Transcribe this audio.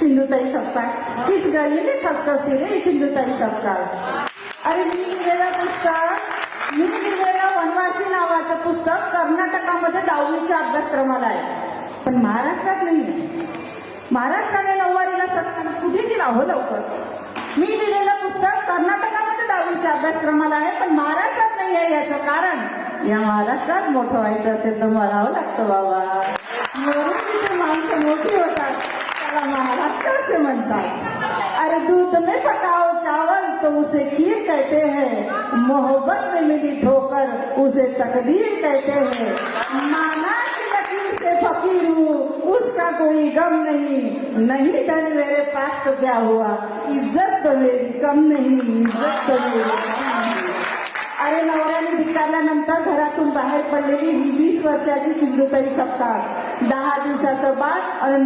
सिंधुताई सपकाळ किस गली में खसखसती रे सिंधुताई सपकाळ अरे मी लिहिलेलं पुस्तक मी लिहिलेलं वनवासी नावाचं पुस्तक कर्नाटकामध्ये दहावीच्या अभ्यासक्रमाला आहे. पण महाराष्ट्रात नाही महाराष्ट्राने नऊवारीला सत्कार कुठे दिला? हो लवकर. मी लिहिलेलं पुस्तक कर्नाटकामध्ये दहावीच्या अभ्यासक्रमाला आहे पण महाराष्ट्रात नाही आहे याचं कारण. या महाराष्ट्रात मोठं व्हायचं असेल तर मरावं लागतं बाबा. असे अरे दूध में पकाओ चावल तो उसे खीर कहते हैं। मोहब्बत में मिली ठोकर उसे तकदीर कहते हैं। माना की लकीर से फकीर हूँ, उसका कोई गम नहीं। नहीं डर मेरे पास तो क्या हुआ? इज़्ज़त तो मेरी कम नहीं, इज़्ज़त तो मेरी कम नहीं। अरे नवऱ्याने धिक्कारल्यानंतर घरातून बाहेर पडलेली ही वीस वर्षाची सिंधुताई सप्ताह दहा दिवसाचं बाळ आणि